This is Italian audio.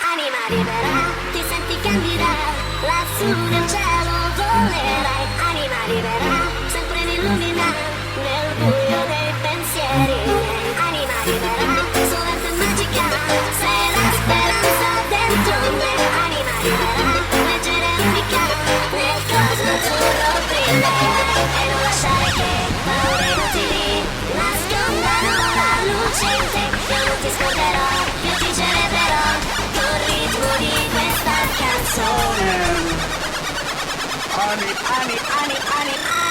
Anima libera, ti senti candida, lassù nel cielo volerai. Anima libera, sempre mi illumina, nel buio dei pensieri. Anima libera, on it, on it, on.